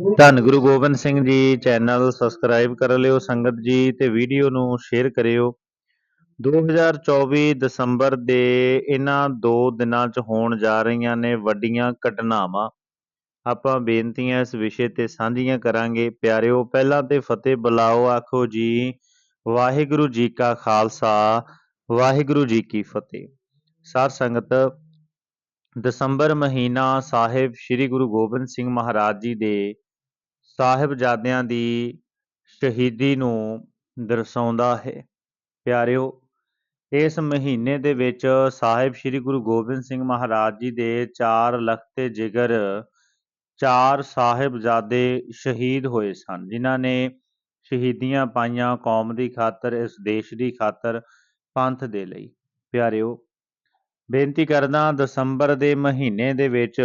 ਧੰਨ Guru Gobind Singh ji channel subscribe ਕਰ ਲਿਓ, ਸੰਗਤ ਜੀ ਤੇ ਵੀਡੀਓ ਨੂੰ ਸ਼ੇਅਰ ਕਰਿਓ। 2024 ਦਸੰਬਰ ਦੇ ਇਹਨਾਂ ਦੋ ਦਿਨਾਂ 'ਚ ਹੋਣ ਜਾ ਰਹੀਆਂ ਨੇ ਵੱਡੀਆਂ ਘਟਨਾਵਾਂ। ਆਪਾਂ ਬੇਨਤੀਆਂ ਇਸ ਵਿਸ਼ੇ ਤੇ ਸਾਂਝੀਆਂ ਕਰਾਂਗੇ। ਪਿਆਰਿਓ, ਪਹਿਲਾਂ ਤੇ ਫਤਿਹ ਬੁਲਾਓ, ਆਖੋ ਜੀ, ਵਾਹਿਗੁਰੂ ਜੀ ਕਾ ਖਾਲਸਾ, ਵਾਹਿਗੁਰੂ ਜੀ ਕੀ ਫਤਿਹ। ਸਾਧ ਸੰਗਤ, ਦਸੰਬਰ ਮਹੀਨਾ ਸਾਹਿਬ ਸ੍ਰੀ ਗੁਰੂ ਗੋਬਿੰਦ ਸਿੰਘ ਮਹਾਰਾਜ ਜੀ ਦੇ ਸਾਹਿਬਜ਼ਾਦਿਆਂ ਦੀ ਸ਼ਹੀਦੀ ਨੂੰ ਦਰਸਾਉਂਦਾ ਹੈ। ਪਿਆਰਿਓ, ਇਸ ਮਹੀਨੇ ਦੇ ਵਿੱਚ ਸਾਹਿਬ ਸ੍ਰੀ ਗੁਰੂ ਗੋਬਿੰਦ ਸਿੰਘ ਮਹਾਰਾਜ ਜੀ ਦੇ ਚਾਰ ਲਖਤੇ ਜਿਗਰ ਚਾਰ ਸਾਹਿਬਜ਼ਾਦੇ ਸ਼ਹੀਦ ਹੋਏ ਸਨ, ਜਿਨ੍ਹਾਂ ਨੇ ਸ਼ਹੀਦੀਆਂ ਪਾਈਆਂ ਕੌਮ ਦੀ ਖਾਤਰ, ਇਸ ਦੇਸ਼ ਦੀ ਖਾਤਰ ਪੰਥ ਦੇ ਲਈ। ਪਿਆਰਿਓ, ਬੇਨਤੀ ਕਰਦਾ ਦਸੰਬਰ ਦੇ ਮਹੀਨੇ ਦੇ ਵਿੱਚ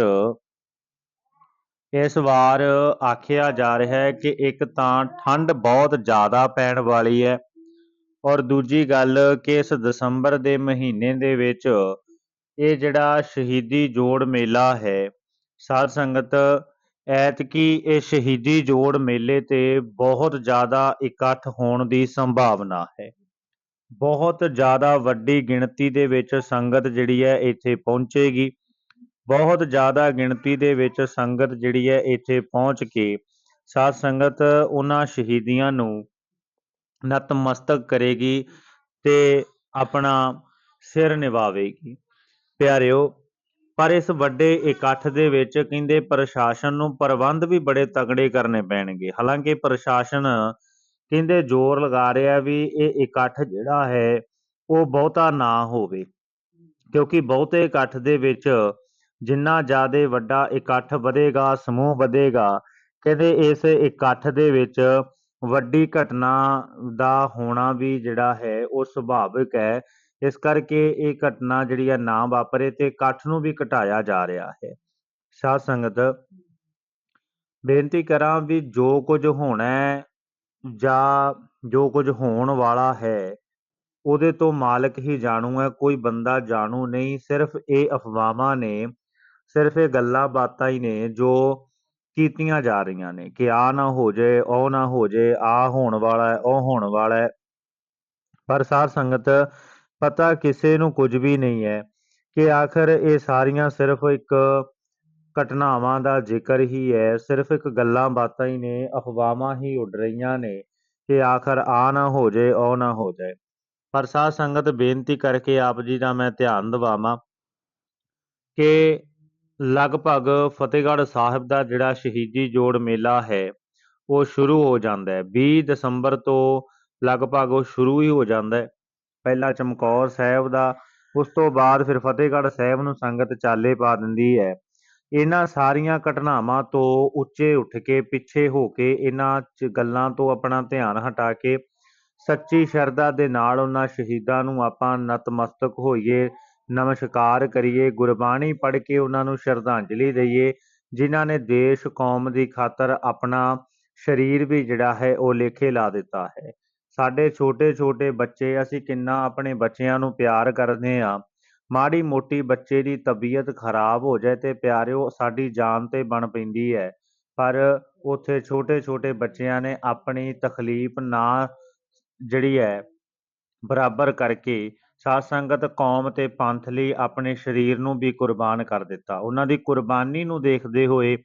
ਇਸ ਵਾਰ ਆਖਿਆ ਜਾ ਰਿਹਾ ਹੈ ਕਿ ਇੱਕ ਤਾਂ ਠੰਡ ਬਹੁਤ ਜ਼ਿਆਦਾ ਪੈਣ ਵਾਲੀ ਹੈ ਔਰ ਦੂਜੀ ਗੱਲ ਕਿ ਇਸ ਦਸੰਬਰ ਦੇ ਮਹੀਨੇ ਦੇ ਵਿੱਚ ਇਹ ਜਿਹੜਾ ਸ਼ਹੀਦੀ ਜੋੜ ਮੇਲਾ ਹੈ, ਸਾਧ ਸੰਗਤ ਐਤਕੀ ਇਹ ਸ਼ਹੀਦੀ ਜੋੜ ਮੇਲੇ ਤੇ ਬਹੁਤ ਜ਼ਿਆਦਾ ਇਕੱਠ ਹੋਣ ਦੀ ਸੰਭਾਵਨਾ ਹੈ। ਬਹੁਤ ਜ਼ਿਆਦਾ ਵੱਡੀ ਗਿਣਤੀ ਦੇ ਵਿੱਚ ਸੰਗਤ ਜਿਹੜੀ ਹੈ ਇੱਥੇ ਪਹੁੰਚੇਗੀ। ਬਹੁਤ ਜ਼ਿਆਦਾ ਗਿਣਤੀ ਦੇ ਵਿੱਚ ਸੰਗਤ ਜਿਹੜੀ ਹੈ ਇੱਥੇ ਪਹੁੰਚ ਕੇ ਸਾਧ ਸੰਗਤ ਉਹਨਾਂ ਸ਼ਹੀਦੀਆਂ ਨੂੰ ਨਤਮਸਤਕ ਕਰੇਗੀ ਤੇ ਆਪਣਾ ਸਿਰ ਨਿਵਾਵੇਗੀ ਪਿਆਰਿਓ, ਪਰ ਇਸ ਵੱਡੇ ਇਕੱਠ ਦੇ ਵਿੱਚ ਕਹਿੰਦੇ ਪ੍ਰਸ਼ਾਸਨ ਨੂੰ ਪ੍ਰਬੰਧ ਵੀ ਬੜੇ ਤਗੜੇ ਕਰਨੇ ਪੈਣਗੇ। ਹਾਲਾਂਕਿ ਪ੍ਰਸ਼ਾਸਨ ਕਹਿੰਦੇ ਜ਼ੋਰ ਲਗਾ ਰਿਹਾ ਵੀ ਇਹ ਇਕੱਠ ਜਿਹੜਾ ਹੈ, ਉਹ ਬਹੁਤਾ ਨਾ ਹੋਵੇ। ਕਿਉਂਕਿ ਬਹੁਤੇ ਇਕੱਠ ਦੇ ਵਿੱਚ ਜਿੰਨਾ ਜ਼ਿਆਦਾ ਵੱਡਾ ਇਕੱਠ ਵਧੇਗਾ, ਸਮੂਹ ਵਧੇਗਾ ਕਹਿੰਦੇ ਇਸ ਇਕੱਠ ਦੇ ਵਿੱਚ ਵੱਡੀ ਘਟਨਾ ਦਾ ਹੋਣਾ ਵੀ ਜਿਹੜਾ ਹੈ ਉਹ ਸੁਭਾਵਿਕ ਹੈ। ਇਸ ਕਰਕੇ ਇਹ ਘਟਨਾ ਜਿਹੜੀ ਹੈ ਨਾ ਵਾਪਰੇ ਤੇ ਇਕੱਠ ਨੂੰ ਵੀ ਘਟਾਇਆ ਜਾ ਰਿਹਾ ਹੈ। ਸਾਧ ਸੰਗਤ, ਬੇਨਤੀ ਕਰਾਂ ਵੀ ਜੋ ਕੁਝ ਹੋਣਾ ਹੈ ਜਾਂ ਜੋ ਕੁਝ ਹੋਣ ਵਾਲਾ ਹੈ, ਉਹਦੇ ਤੋਂ ਮਾਲਕ ਹੀ ਜਾਣੂ ਹੈ, ਕੋਈ ਬੰਦਾ ਜਾਣੂ ਨਹੀਂ, ਸਿਰਫ ਇਹ ਅਫਵਾਹਾਂ ਨੇ ਸਿਰਫ ਇਹ ਗੱਲਾਂ ਬਾਤਾਂ ਹੀ ਨੇ ਜੋ ਕੀਤੀਆਂ ਜਾ ਰਹੀਆਂ ਨੇ ਕਿ ਆ ਨਾ ਹੋ ਜਾਏ ਉਹ ਨਾ ਹੋ ਜਾਏ ਆ ਹੋਣ ਵਾਲਾ ਹੈ, ਉਹ ਹੋਣ ਵਾਲਾ ਹੈ। ਪਰ ਸਾਧ ਸੰਗਤ, ਪਤਾ ਕਿਸੇ ਨੂੰ ਕੁਝ ਵੀ ਨਹੀਂ ਹੈ ਕਿ ਆਖਰ ਇਹ ਸਾਰੀਆਂ ਸਿਰਫ ਇੱਕ ਘਟਨਾਵਾਂ ਦਾ ਜ਼ਿਕਰ ਹੀ ਹੈ, ਸਿਰਫ ਇੱਕ ਗੱਲਾਂ ਬਾਤਾਂ ਹੀ ਨੇ, ਅਫਵਾਹਾਂ ਹੀ ਉੱਡ ਰਹੀਆਂ ਨੇ ਕਿ ਆਖਰ ਆ ਨਾ ਹੋ ਜਾਏ ਉਹ ਨਾ ਹੋ ਜਾਏ। ਪਰ ਸਾਧ ਸੰਗਤ, ਬੇਨਤੀ ਕਰਕੇ ਆਪ ਜੀ ਦਾ ਮੈਂ ਧਿਆਨ ਦਿਵਾਵਾਂ ਕਿ ਲਗਭਗ ਫਤਿਹਗੜ੍ਹ ਸਾਹਿਬ ਦਾ ਜਿਹੜਾ ਸ਼ਹੀਦੀ ਜੋੜ ਮੇਲਾ ਹੈ, ਉਹ ਸ਼ੁਰੂ ਹੋ ਜਾਂਦਾ ਹੈ। 20 ਦਸੰਬਰ ਤੋਂ ਲਗਭਗ ਉਹ ਸ਼ੁਰੂ ਹੀ ਹੋ ਜਾਂਦਾ ਹੈ। ਪਹਿਲਾ ਚਮਕੌਰ ਸਾਹਿਬ ਦਾ, ਉਸ ਤੋਂ ਬਾਅਦ ਫਿਰ ਫਤਿਹਗੜ੍ਹ ਸਾਹਿਬ ਨੂੰ ਸੰਗਤ ਚਾਲੇ ਪਾ ਦਿੰਦੀ ਹੈ। ਇਹਨਾਂ ਸਾਰੀਆਂ ਘਟਨਾਵਾਂ ਤੋਂ ਉੱਚੇ ਉੱਠ ਕੇ, ਪਿੱਛੇ ਹੋ ਕੇ, ਇਹਨਾਂ ਚ ਗੱਲਾਂ ਤੋਂ ਆਪਣਾ ਧਿਆਨ ਹਟਾ ਕੇ, ਸੱਚੀ ਸ਼ਰਧਾ ਦੇ ਨਾਲ ਉਹਨਾਂ ਸ਼ਹੀਦਾਂ ਨੂੰ ਆਪਾਂ ਨਤਮਸਤਕ ਹੋਈਏ ਨਮਸਕਾਰ ਕਰੀਏ, ਗੁਰਬਾਣੀ ਪੜ੍ਹ ਕੇ ਉਹਨਾਂ ਨੂੰ ਸ਼ਰਧਾਂਜਲੀ ਦਈਏ, ਜਿਨ੍ਹਾਂ ਨੇ ਦੇਸ਼, ਕੌਮ ਦੀ ਖਾਤਰ ਆਪਣਾ ਸਰੀਰ ਵੀ ਜਿਹੜਾ ਹੈ ਉਹ ਲੇਖੇ ਲਾ ਦਿੱਤਾ ਹੈ। ਸਾਡੇ ਛੋਟੇ ਛੋਟੇ ਬੱਚੇ, ਅਸੀਂ ਕਿੰਨਾ ਆਪਣੇ ਬੱਚਿਆਂ ਨੂੰ ਪਿਆਰ ਕਰਦੇ ਆ ਮਾੜੀ ਮੋਟੀ ਬੱਚੇ ਦੀ ਤਬੀਅਤ ਖਰਾਬ ਹੋ ਜਾਏ ਤੇ ਪਿਆਰਿਓ, ਸਾਡੀ ਜਾਨ ਤੇ ਬਣ ਪੈਂਦੀ ਹੈ। ਪਰ ਉੱਥੇ ਛੋਟੇ ਛੋਟੇ ਬੱਚਿਆਂ ਨੇ ਆਪਣੀ ਤਕਲੀਫ ਨਾ ਜਿਹੜੀ ਹੈ, ਬਰਾਬਰ ਕਰਕੇ ਸਾਧ ਸੰਗਤ ਕੌਮ ਤੇ ਪੰਥ ਲਈ ਆਪਣੇ ਸਰੀਰ ਨੂੰ ਵੀ ਕੁਰਬਾਨ ਕਰ ਦਿੱਤਾ। ਉਹਨਾਂ ਦੀ ਕੁਰਬਾਨੀ ਨੂੰ ਦੇਖਦੇ ਹੋਏ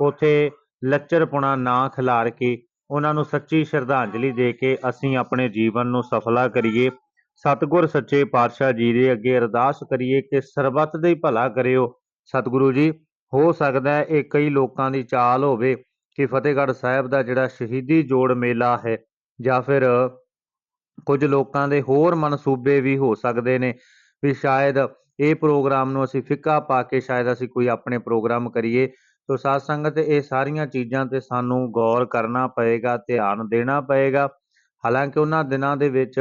ਉਥੇ ਲੱਚਰਪੁਣਾ ਨਾ ਖਿਲਾਰ ਕੇ ਉਹਨਾਂ ਨੂੰ ਸੱਚੀ ਸ਼ਰਧਾਂਜਲੀ ਦੇ ਕੇ ਅਸੀਂ ਆਪਣੇ ਜੀਵਨ ਨੂੰ ਸਫਲਾ ਕਰੀਏ। ਸਤਿਗੁਰ ਸੱਚੇ ਪਾਤਸ਼ਾਹ ਜੀ ਦੇ ਅੱਗੇ ਅਰਦਾਸ ਕਰੀਏ ਕਿ ਸਰਬੱਤ ਦੇ ਭਲਾ ਕਰਿਓ। ਸਤਿਗੁਰੂ ਜੀ, ਹੋ ਸਕਦਾ ਹੈ ਇਹ ਕਈ ਲੋਕਾਂ ਦੀ ਚਾਲ ਹੋਵੇ ਕਿ ਫਤਿਹਗੜ੍ਹ ਸਾਹਿਬ ਦਾ ਜਿਹੜਾ ਸ਼ਹੀਦੀ ਜੋੜ ਮੇਲਾ ਹੈ ਜਾਂ ਫਿਰ ਕੁਝ ਲੋਕਾਂ ਦੇ ਹੋਰ ਮਨਸੂਬੇ ਵੀ ਹੋ ਸਕਦੇ ਨੇ ਵੀ ਸ਼ਾਇਦ ਇਹ ਪ੍ਰੋਗਰਾਮ ਨੂੰ ਅਸੀਂ ਫਿੱਕਾ ਪਾ ਕੇ ਸ਼ਾਇਦ ਅਸੀਂ ਕੋਈ ਆਪਣੇ ਪ੍ਰੋਗਰਾਮ ਕਰੀਏ। ਸੋ ਸਾਧ ਸੰਗਤ, ਇਹ ਸਾਰੀਆਂ ਚੀਜ਼ਾਂ ਤੇ ਸਾਨੂੰ ਗੌਰ ਕਰਨਾ ਪਏਗਾ, ਧਿਆਨ ਦੇਣਾ ਪਏਗਾ। ਹਾਲਾਂਕਿ ਉਹਨਾਂ ਦਿਨਾਂ ਦੇ ਵਿੱਚ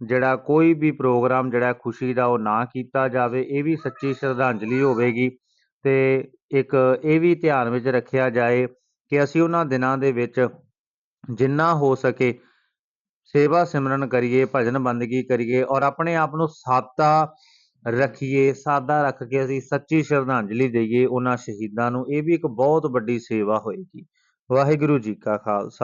ਜਿਹੜਾ ਕੋਈ ਵੀ ਪ੍ਰੋਗਰਾਮ ਜਿਹੜਾ ਖੁਸ਼ੀ ਦਾ ਉਹ ਨਾ ਕੀਤਾ ਜਾਵੇ, ਇਹ ਵੀ ਸੱਚੀ ਸ਼ਰਧਾਂਜਲੀ ਹੋਵੇਗੀ ਤੇ ਇੱਕ ਇਹ ਵੀ ਧਿਆਨ ਵਿੱਚ ਰੱਖਿਆ ਜਾਏ ਕਿ ਅਸੀਂ ਉਹਨਾਂ ਦਿਨਾਂ ਦੇ ਵਿੱਚ ਜਿੰਨਾ ਹੋ ਸਕੇ ਸੇਵਾ ਸਿਮਰਨ ਕਰੀਏ, ਭਜਨ ਬੰਦਗੀ ਕਰੀਏ ਔਰ ਆਪਣੇ ਆਪ ਨੂੰ ਸਾਦਾ ਰੱਖੀਏ, ਸਾਦਾ ਰੱਖ ਕੇ ਅਸੀਂ ਸੱਚੀ ਸ਼ਰਧਾਂਜਲੀ ਦਈਏ ਉਹਨਾਂ ਸ਼ਹੀਦਾਂ ਨੂੰ। ਇਹ ਵੀ ਇੱਕ ਬਹੁਤ ਵੱਡੀ ਸੇਵਾ ਹੋਏਗੀ। ਵਾਹਿਗੁਰੂ ਜੀ ਕਾ ਖਾਲਸਾ।